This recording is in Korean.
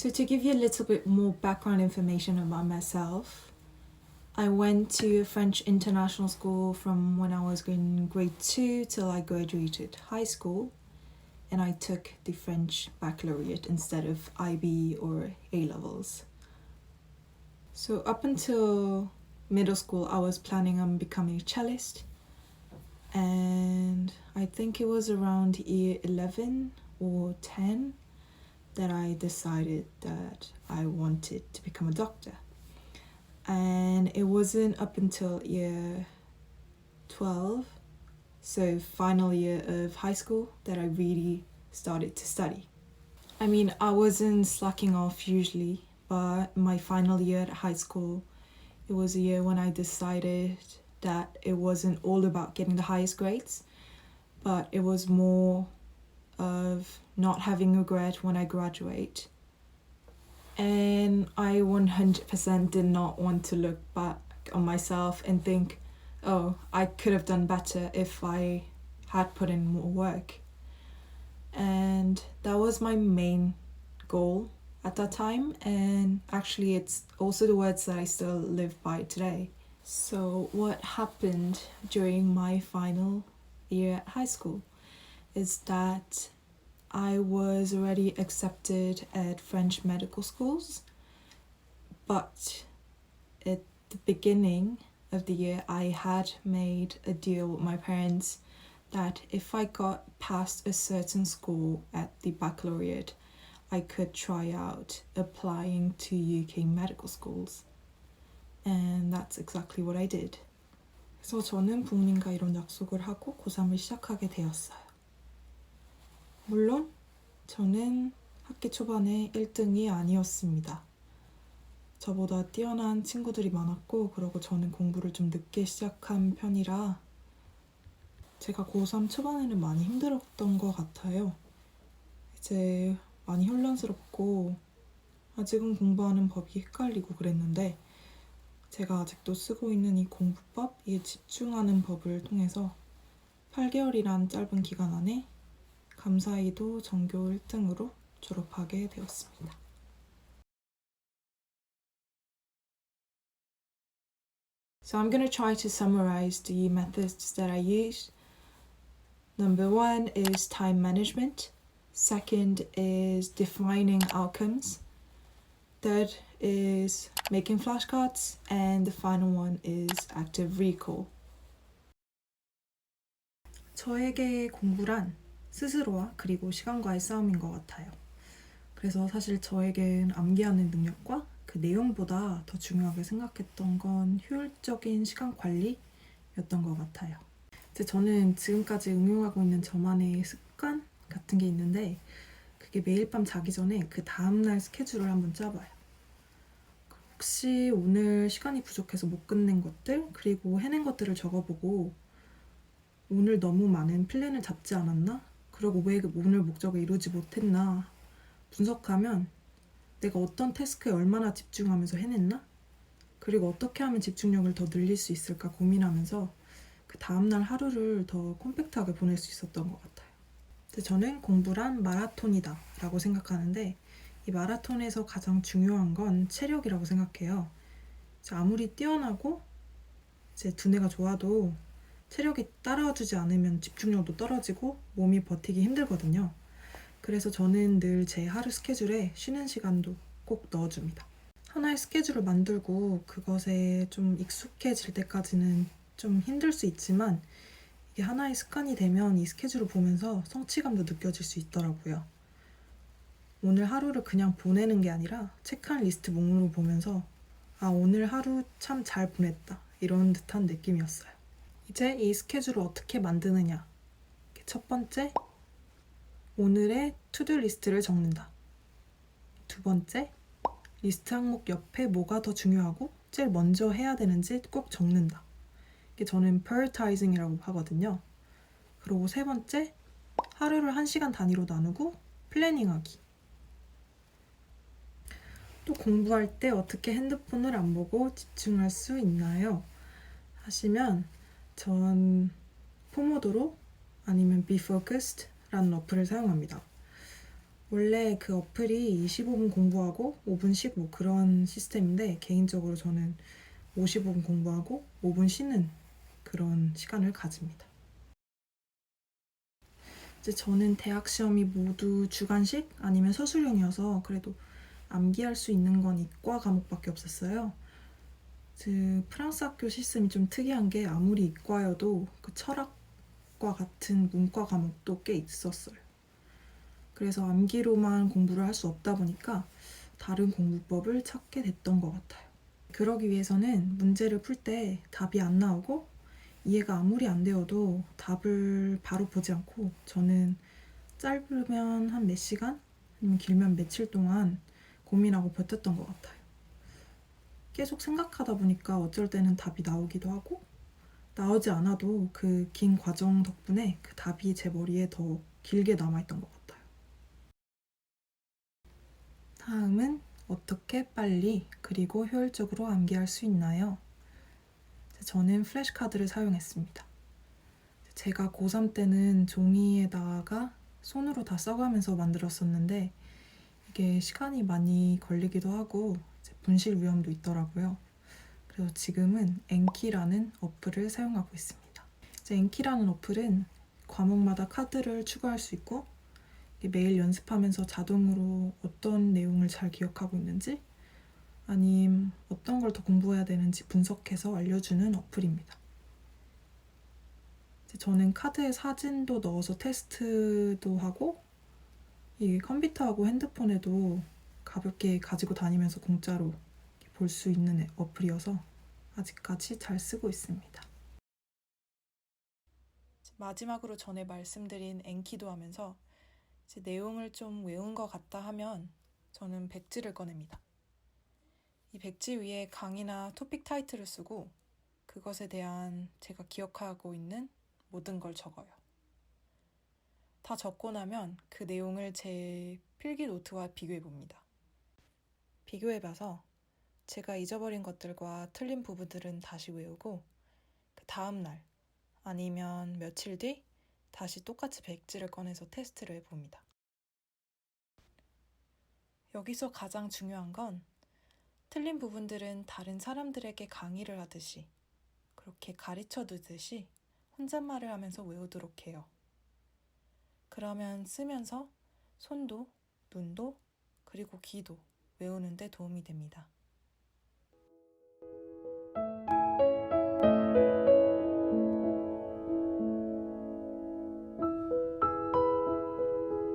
So, to give you a little bit more background information about myself, I went to a French international school from when I was in grade two till I graduated high school, and I took the French baccalaureate instead of IB or A levels. So, up until middle school, I was planning on becoming a cellist, and I think it was around year 11 or 10 that I decided that I wanted to become a doctor. And it wasn't up until year 12, so final year of high school, that I really started to study. I mean, I wasn't slacking off usually, but my final year at high school, it was a year when I decided that it wasn't all about getting the highest grades, but it was more of not having regret when I graduate. And I 100% did not want to look back on myself and think, oh, I could have done better if I had put in more work. And that was my main goal at that time. And actually, it's also the words that I still live by today. So, what happened during my final year at high school is that I was already accepted at French medical schools, but at the beginning of the year, I had made a deal with my parents that if I got past a certain school at the baccalaureate, I could try out applying to UK medical schools. And that's exactly what I did. 그래서 저는 부모님과 이런 약속을 하고 고3을 시작하게 되었어요. 물론 저는 학기 초반에 1등이 아니었습니다. 저보다 뛰어난 친구들이 많았고, 그러고 저는 공부를 좀 늦게 시작한 편이라 제가 고3 초반에는 많이 힘들었던 것 같아요. 이제 많이 혼란스럽고, 아직은 공부하는 법이 헷갈리고 그랬는데, 제가 아직도 쓰고 있는 이 공부법, 이 집중하는 법을 통해서 8개월이란 짧은 기간 안에 감사히도 전교 1등으로 졸업하게 되었습니다. So I'm going to try to summarize the methods that I use. Number one is time management. Second is defining outcomes. Third is making flashcards. And the final one is active recall. 저에게 공부란 스스로와 그리고 시간과의 싸움인 것 같아요. 그래서 사실 저에겐 암기하는 능력과 그 내용보다 더 중요하게 생각했던 건 효율적인 시간 관리였던 것 같아요. 이제 저는 지금까지 응용하고 있는 저만의 습관 같은 게 있는데 그게 매일 밤 자기 전에 그 다음날 스케줄을 한번 짜봐요. 혹시 오늘 시간이 부족해서 못 끝낸 것들 그리고 해낸 것들을 적어보고 오늘 너무 많은 플랜을 잡지 않았나? 그리고 왜 오늘 목적을 이루지 못했나? 분석하면 내가 어떤 태스크에 얼마나 집중하면서 해냈나? 그리고 어떻게 하면 집중력을 더 늘릴 수 있을까 고민하면서 그 다음날 하루를 더 컴팩트하게 보낼 수 있었던 것 같아요. 저는 공부란 마라톤이다 라고 생각하는데 이 마라톤에서 가장 중요한 건 체력이라고 생각해요. 아무리 뛰어나고 이제 두뇌가 좋아도 체력이 따라주지 않으면 집중력도 떨어지고 몸이 버티기 힘들거든요. 그래서 저는 늘 제 하루 스케줄에 쉬는 시간도 꼭 넣어줍니다. 하나의 스케줄을 만들고 그것에 좀 익숙해질 때까지는 좀 힘들 수 있지만 이게 하나의 습관이 되면 이 스케줄을 보면서 성취감도 느껴질 수 있더라고요. 오늘 하루를 그냥 보내는 게 아니라 체크한 리스트 목록을 보면서 아, 오늘 하루 참 잘 보냈다. 이런 듯한 느낌이었어요. 이제 이 스케줄을 어떻게 만드느냐. 첫 번째, 오늘의 투두 리스트를 적는다. 두 번째, 리스트 항목 옆에 뭐가 더 중요하고 제일 먼저 해야 되는지 꼭 적는다. 이게 저는 prioritizing이라고 하거든요. 그리고 세 번째, 하루를 한 시간 단위로 나누고 플래닝하기. 또 공부할 때 어떻게 핸드폰을 안 보고 집중할 수 있나요? 하시면 전 포모도로 아니면 Focused라는 어플을 사용합니다. 원래 그 어플이 25분 공부하고 5분 쉬고 그런 시스템인데 개인적으로 저는 55분 공부하고 5분 쉬는 그런 시간을 가집니다. 이제 저는 대학 시험이 모두 주관식 아니면 서술형이어서 그래도 암기할 수 있는 건 이과 과목밖에 없었어요. 그 프랑스 학교 시스템이 좀 특이한 게 아무리 이과여도 그 철학과 같은 문과 과목도 꽤 있었어요. 그래서 암기로만 공부를 할 수 없다 보니까 다른 공부법을 찾게 됐던 것 같아요. 그러기 위해서는 문제를 풀 때 답이 안 나오고 이해가 아무리 안 되어도 답을 바로 보지 않고 저는 짧으면 한 몇 시간 길면 며칠 동안 고민하고 버텼던 것 같아요. 계속 생각하다 보니까 어쩔 때는 답이 나오기도 하고 나오지 않아도 그 긴 과정 덕분에 그 답이 제 머리에 더 길게 남아있던 것 같아요. 다음은 어떻게 빨리 그리고 효율적으로 암기할 수 있나요? 저는 플래시카드를 사용했습니다. 제가 고3 때는 종이에다가 손으로 다 써가면서 만들었었는데 이게 시간이 많이 걸리기도 하고 분실 위험도 있더라고요. 그래서 지금은 엔키라는 어플을 사용하고 있습니다. 이제 엔키라는 어플은 과목마다 카드를 추가할 수 있고 매일 연습하면서 자동으로 어떤 내용을 잘 기억하고 있는지 아님 어떤 걸 더 공부해야 되는지 분석해서 알려주는 어플입니다. 저는 카드에 사진도 넣어서 테스트도 하고 이 컴퓨터하고 핸드폰에도 가볍게 가지고 다니면서 공짜로 볼 수 있는 어플이어서 아직까지 잘 쓰고 있습니다. 마지막으로 전에 말씀드린 엔키도 하면서 내용을 좀 외운 것 같다 하면 저는 백지를 꺼냅니다. 이 백지 위에 강의나 토픽 타이틀을 쓰고 그것에 대한 제가 기억하고 있는 모든 걸 적어요. 다 적고 나면 그 내용을 제 필기 노트와 비교해 봅니다. 비교해 봐서 제가 잊어버린 것들과 틀린 부분들은 다시 외우고 그 다음 날 아니면 며칠 뒤 다시 똑같이 백지를 꺼내서 테스트를 해봅니다. 여기서 가장 중요한 건 틀린 부분들은 다른 사람들에게 강의를 하듯이 그렇게 가르쳐 두듯이 혼잣말을 하면서 외우도록 해요. 그러면 쓰면서 손도, 눈도, 그리고 귀도 외우는데 도움이 됩니다.